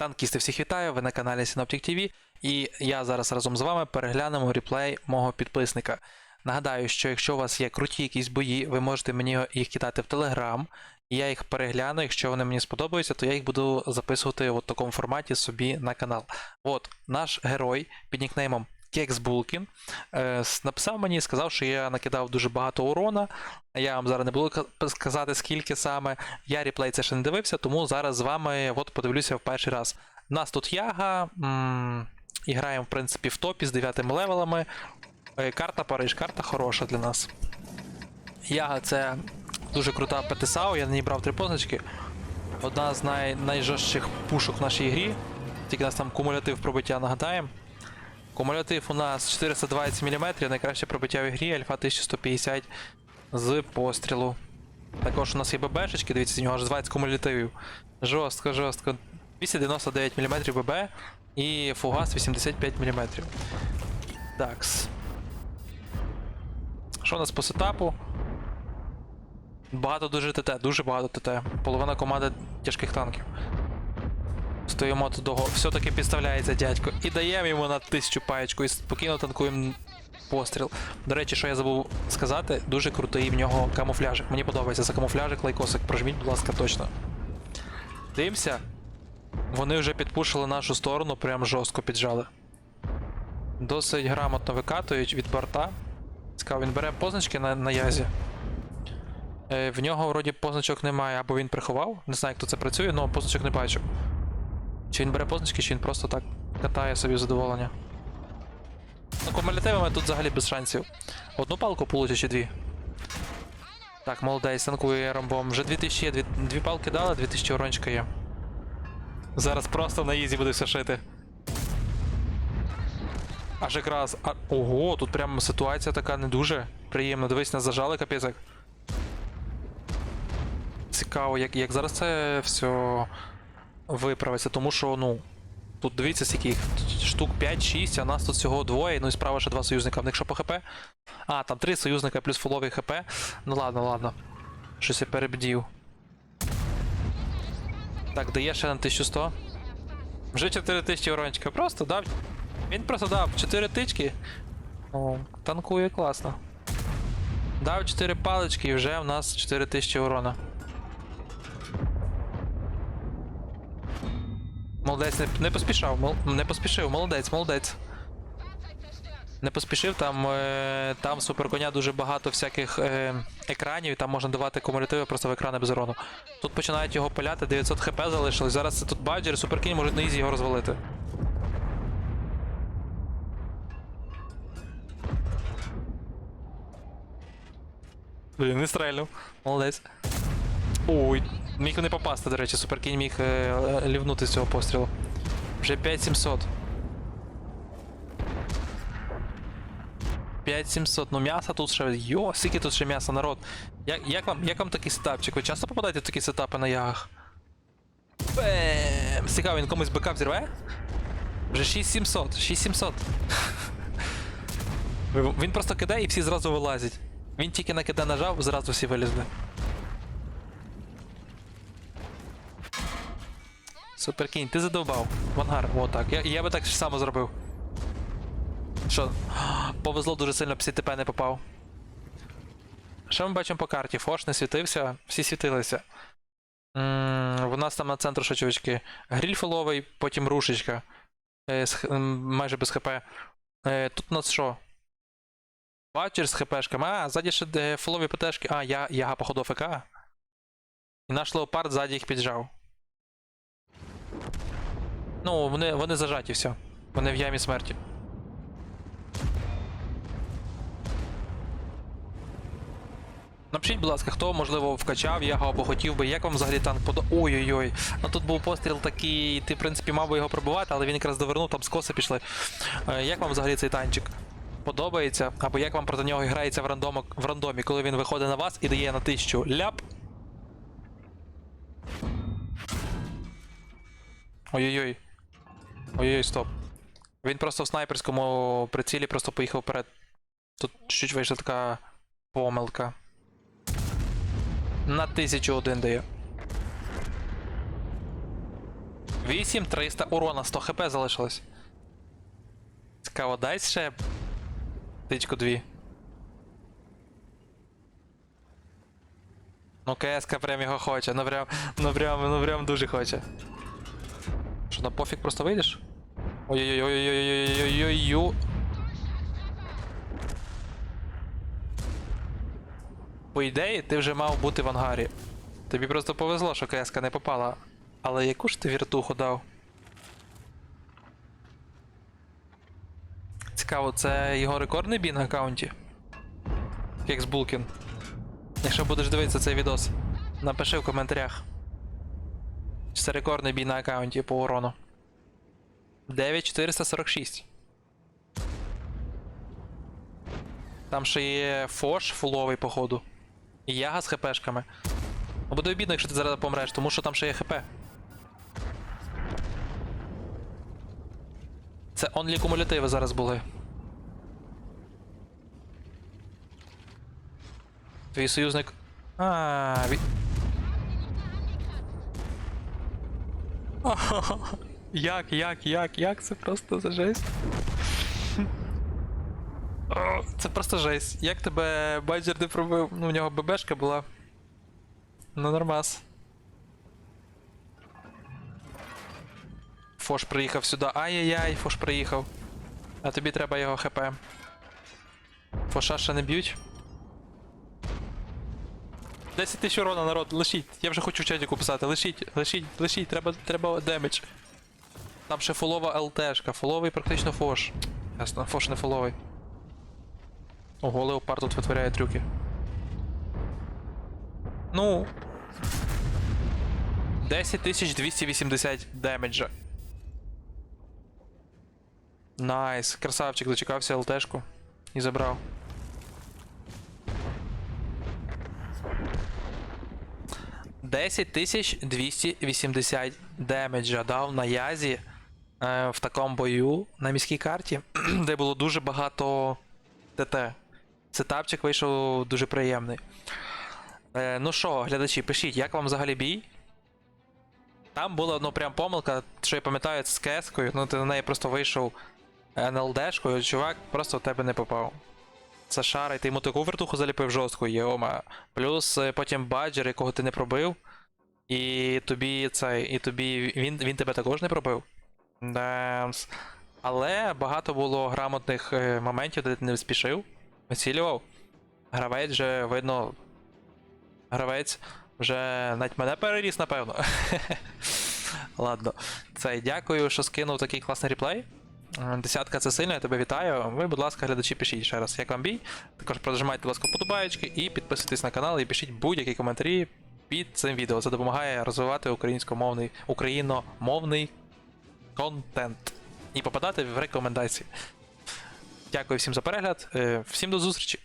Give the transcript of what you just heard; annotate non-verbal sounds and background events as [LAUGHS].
Танкісти всіх вітаю, ви на каналі Synoptic TV, і я зараз разом з вами переглянемо реплей мого підписника. Нагадаю, що якщо у вас є круті якісь бої, ви можете мені їх кидати в Telegram, і я їх перегляну. Якщо вони мені сподобаються, то я їх буду записувати в такому форматі собі на канал. От, наш герой під нікнеймом Кекс Булкін е, написав мені і сказав, що я накидав дуже багато урона. Я вам зараз не буду сказати, скільки саме. Я реплей це ще не дивився, тому зараз з вами от подивлюся в перший раз. У нас тут Яга. І граємо, в принципі, в топі з 9 левелами. Е, Карта Париж, карта хороша для нас. Яга це дуже крута ПТСАУ, я на ній брав три позначки. Одна з най- найжорстких пушок в нашій грі. Тільки нас там кумулятив пробиття нагадаємо. Кумулятив у нас 420 мм, найкраще пробиття в грі, альфа 1150 з пострілу. Також у нас є ББшечки, дивіться, з нього аж 20 кумулятивів. Жорстко, жорстко. 299 мм ББ і фугас 85 мм. Такс. Що у нас по сетапу? Багато дуже ТТ, дуже багато ТТ. Половина команди тяжких танків. Стоїмо тут довго. Все-таки підставляється дядько. І даємо йому на тисячу паєчку і спокійно танкуємо постріл. До речі, що я забув сказати, дуже крутий в нього камуфляжик. Мені подобається за камуфляжик лайкосик. Прожміть, будь ласка, точно. Дивимося. Вони вже підпушили нашу сторону, прям жорстко піджали. Досить грамотно викатують від борта. Цікаво, він бере позначки на, на язі. Е, в нього вроді позначок немає, або він приховав. Не знаю, як то це працює, але позначок не бачу. Чи він бере позначки, чи він просто так катає собі задоволення. Ну, кумулятивами тут взагалі без шансів. Одну палку получить чи дві. Так, молодець, танкує ромбом. Вже 2000 є, дві, дві палки дали, 2000 урончика є. Зараз просто на ізі буде все шити. Аж якраз. А, ого, тут прям ситуація така не дуже приємна. Дивись, нас зажали капець. Цікаво, як, як зараз це все виправиться, тому що, ну. Тут дивіться, скільки їх штук 5-6, а нас тут всього двоє, ну і справа ще два союзника. В них що по ХП? А, там три союзника плюс фуловий ХП. Ну ладно, ладно. Щось я перебдів. Так, дає ще на 1100. Вже 4000 урончика. Просто дав. Він просто дав 4 тички. О, танкує класно. Дав 4 палички і вже в нас 4000 урона. Молодець, не, не поспішав, мол, не поспішив, молодець, молодець. Не поспішив, там, е, там суперконя дуже багато всяких е, екранів, і там можна давати кумулятиви просто в екрани без урону. Тут починають його пиляти, 900 хп залишилось. Зараз це тут баджер, суперкінь можуть на ізі його розвалити. Блін, не стрельнув. Молодець. Ой, міг не попасти, до речі, суперкінь міг е, е, лівнути з цього пострілу. Вже 5700. 5700. Ну м'яса тут ще. Йо, скільки тут ще м'яса, народ. Як, як, вам, як вам такий сетапчик? Ви часто попадаєте в такі сетапи на ягах? Бем! Цікаво, він комусь бекап зірве? Вже 6700, 6700. [LAUGHS] Він просто кидає і всі зразу вилазять. Він тільки на киде нажав, зразу всі вилізли. Суперкінь, ти задовбав. Вангар, о так. Я, я би так само зробив. Що? [GASPS] Повезло дуже сильно після ТП не попав. Що ми бачимо по карті? Фош не світився, всі світилися. м в нас там на центру що. Гріль фоловий, потім рушечка. Е, з, майже без хп. Е, тут у нас що? Бачиш з хпшками. А, ззаді ще фолові ПТшки. А, я, яга, походу, ФК. І наш леопард ззаді їх піджав. Ну, вони, вони зажаті все. Вони в ямі смерті. Напишіть, будь ласка, хто, можливо, вкачав його або хотів би, як вам взагалі танк подо. Ой-ой-ой. Ну тут був постріл такий, ти, в принципі, мав би його пробивати, але він якраз довернув, там скоси пішли. Е, як вам взагалі цей танчик? Подобається? Або як вам проти нього грається в, рандому, в рандомі, коли він виходить на вас і дає на тисячу ляп? Ой-ой-ой. Ой-ой, стоп. Він просто в снайперському прицілі просто поїхав вперед. Тут чуть вийшла така помилка. На 1001 дає. 8300 урона, 100 хп залишилось. Цікаво, дай ще. Тичку дві. Ну, КСК прям його хоче, ну прям, ну прям, ну прям дуже хоче. Що, на пофіг просто вийдеш? Ой-ой-ой-ой-ой-ой-ой-ой-ой. По ідеї, ти вже мав бути в ангарі. Тобі просто повезло, що КСК не попала. Але яку ж ти віртуху дав? Цікаво, це його рекордний бій на аккаунті? Як з Булкін. Якщо будеш дивитися цей відос, напиши в коментарях. Чи це рекордний бій на аккаунті по урону. 9446. Там ще є Фош фуловий, походу. І Яга з хпшками. Ну, Буде обідно, якщо ти зараз помреш, тому що там ще є хп. Це онлі кумулятиви зараз були. Твій союзник. А, ві... [LAUGHS] Як, як, як, як? Це просто за жесть. [LAUGHS] Це просто жесть. Як тебе байджер не пробив? Ну, у нього ББшка була. Ну, нормас. Фош приїхав сюди. Ай-яй-яй, Фош приїхав. А тобі треба його ХП. Фоша ще не б'ють. 10 тисяч урона, народ, лишіть. Я вже хочу в чаті писати. Лишіть, лишіть, лишіть, треба, треба демедж. Там ще фулова ЛТшка, фуловий практично фош. Ясно, фош не фуловий. Ого, Леопард тут витворяє трюки. Ну. 10280 демеджа. Найс. Красавчик дочекався ЛТшку і забрав. Десять тисяч 280 демеджа дав на язі в такому бою на міській карті, [CLEARS THROAT] де було дуже багато ТТ. Сетапчик вийшов дуже приємний. Е, ну що, глядачі, пишіть, як вам взагалі бій? Там була ну, прям помилка, що я пам'ятаю, з кескою, ну ти на неї просто вийшов НЛДшкою, чувак просто в тебе не попав. Це шара, і ти йому таку вертуху заліпив жорстку, йома. Плюс е, потім баджер, якого ти не пробив. І тобі цей, і тобі. Він, він тебе також не пробив. Але багато було грамотних е, моментів, де ти не спішив, вицілював. Гравець вже видно. Гравець вже навіть мене переріс, напевно. [LAUGHS] Ладно. Це дякую, що скинув такий класний реплей. Десятка це сильно, я тебе вітаю. Ви, будь ласка, глядачі, пишіть ще раз, як вам бій. Також прожимайте, будь ласка, подобаєчки і підписуйтесь на канал і пишіть будь-які коментарі під цим відео. Це допомагає розвивати українськомовний, україномовний контент і попадати в рекомендації. Дякую всім за перегляд. е, Всім до зустрічі!